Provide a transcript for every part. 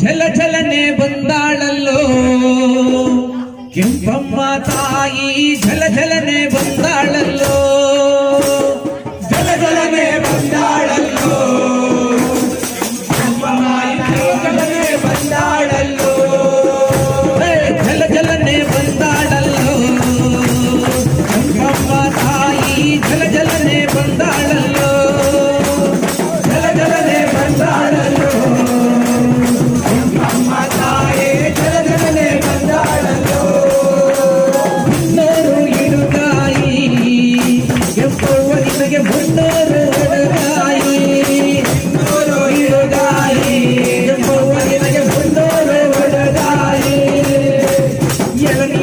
ಛಲ ಛಲನೆ ಬಂದಾಳಲ್ಲೋ ಕೆಂಪಮ್ಮ ತಾಯಿ ಝಲ ಝಲನೆ ಬಂದಾಳಲ್ಲೋ ಝಲ ಝಲನೆ ಬಂದಾಳಲ್ಲೋ ಕೆಂಪಮ್ಮ ತಾಯಿ ಝಲನೆ ಬಂದಾಳಲ್ಲೋ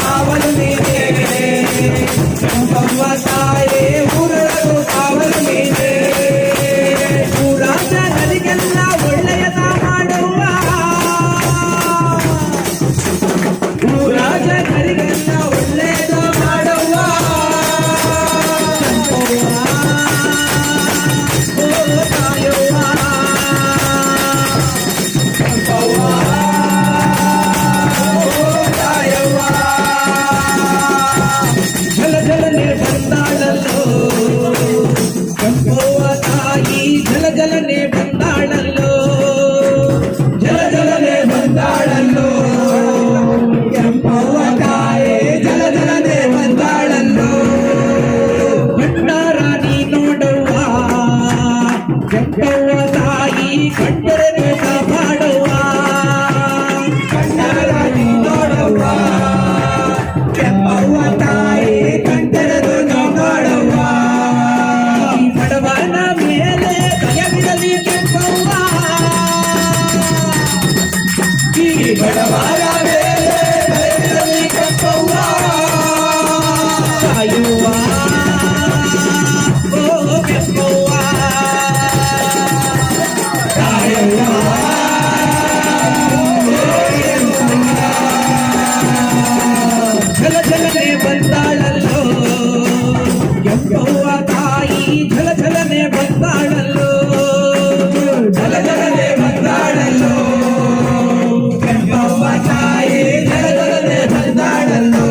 ಕಾವಲು ನೀನೇ ಊರು ಸುತ್ತ ಜಲ ಜಲನೆ ಬಂದಾಳಲ್ಲೋ ಜಲ ಜಲನೆ ಬಂದಾಳಲ್ಲೋ ಕೆಂಪವ್ವ ತಾಯಿ ಜಲ ಜಲನೆ ಬಂದಾಳಲ್ಲೋ ಭಂಡಾರ ನೀ ನೋಡವ್ವ ಕೆಂಪವ್ವ ತಾಯಿ ಕಂಡರೆ ಝಲನೆ ಬಂದಾಳಲ್ಲೋ ಕೆಂಪವ್ವ ತಾಯಿ ಝಲ ಝಲನೆ ಬಂದಾಳಲ್ಲೋ ಝಲ ಝಲನೆ ಬಂದಾಳಲ್ಲೋ ಕೆಂಪವ್ವ ತಾಯಿ ಝಲ ಝಲನೆ ಬಂದಾಳಲ್ಲೋ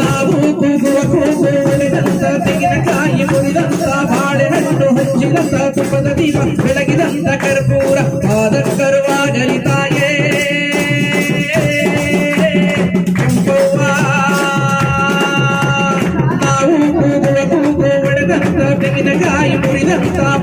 ನಾವು ಕೂಗುವ ಕೂಗು ಉಳಿದಂತ ತೆಂಗಿನಕಾಯಿ ಮುರಿದಂತ ಬಾಳೆಹಣ್ಣು ಹಚ್ಚಿದಂತ ತುಪ್ಪದ ದೀಪ कितना